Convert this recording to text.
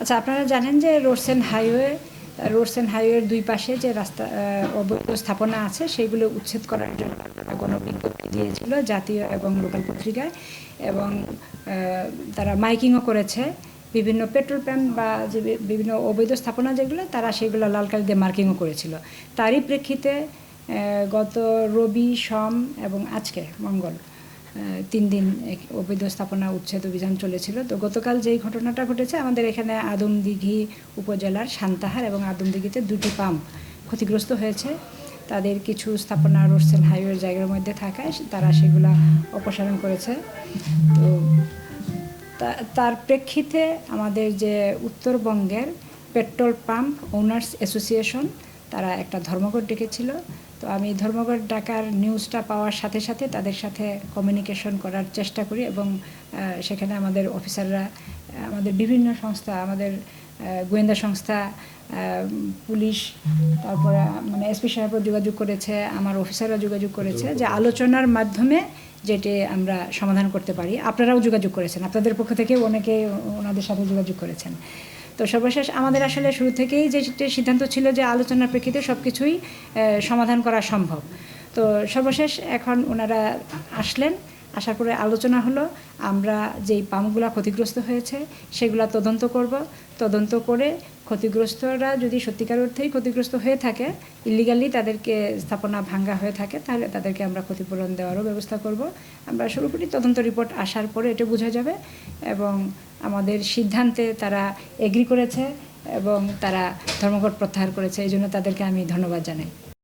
আচ্ছা আপনারা জানেন যে রোডস হাইওয়ে, রোডস হাইওয়ের দুই পাশে যে রাস্তা অবৈধ স্থাপনা আছে সেগুলো উচ্ছেদ করার জন্য গণবিজ্ঞপ্তি দিয়েছিল জাতীয় এবং লোকাল পত্রিকায় এবং তারা মাইকিংও করেছে। বিভিন্ন পেট্রোল পাম্প বা যে বিভিন্ন অবৈধ স্থাপনা যেগুলো, তারা সেগুলো লাল কালি দিয়ে মার্কিংও করেছিল। তারই প্রেক্ষিতে গত রবি, সোম এবং আজকে, মঙ্গল তিন দিন অবৈধ স্থাপনা উচ্ছেদ অভিযান চলেছিল। তো গতকাল যেই ঘটনাটা ঘটেছে, আমাদের এখানে আদমদিঘি উপজেলার সান্তাহার এবং আদমদিঘিতে দুটি পাম্প ক্ষতিগ্রস্ত হয়েছে। তাদের কিছু স্থাপনা রোডস অ্যান্ড হাইওয়ের জায়গার মধ্যে থাকায় তারা সেগুলা অপসারণ করেছে। তা- তার প্রেক্ষিতে আমাদের যে উত্তরবঙ্গের পেট্রোল পাম্প ওনার্স অ্যাসোসিয়েশন, তারা একটা ধর্মঘট ডেকেছিল। তো আমি ধর্মঘট ডাকার নিউজটা পাওয়ার সাথে সাথে তাদের সাথে কমিউনিকেশন করার চেষ্টা করি এবং সেখানে আমাদের অফিসাররা আমাদের বিভিন্ন সংস্থা আমাদের গোয়েন্দা সংস্থা পুলিশ তারপরে মানে এসপি সাহেবও যোগাযোগ করেছে আমার অফিসাররা যোগাযোগ করেছে যে আলোচনার মাধ্যমে যেটি আমরা সমাধান করতে পারি আপনারাও যোগাযোগ করেছেন আপনাদের পক্ষ থেকে অনেকে ওনাদের সাথে যোগাযোগ করেছেন। তো সর্বশেষ আমাদের আসলে শুরু থেকেই যে সিদ্ধান্ত ছিল যে আলোচনার প্রেক্ষিতে সব কিছুই সমাধান করা সম্ভব। তো সর্বশেষ এখন ওনারা আসলেন, আসার পরে আলোচনা হলো, আমরা যেই পাম্পগুলো ক্ষতিগ্রস্ত হয়েছে সেগুলা তদন্ত করব। তদন্ত করে ক্ষতিগ্রস্তরা যদি সত্যিকার অর্থেই ক্ষতিগ্রস্ত হয়ে থাকে ইলিগালি তাদেরকে স্থাপনা ভাঙ্গা হয়ে থাকে, তাহলে তাদেরকে আমরা ক্ষতিপূরণ দেওয়ারও ব্যবস্থা করব। আমরা সর্বোপরি তদন্ত রিপোর্ট আসার পরে এটা বোঝা যাবে এবং আমাদের সিদ্ধান্তে তারা এগ্রি করেছে এবং তারা ধর্মঘট প্রত্যাহার করেছে। এই জন্য তাদেরকে আমি ধন্যবাদ জানাই।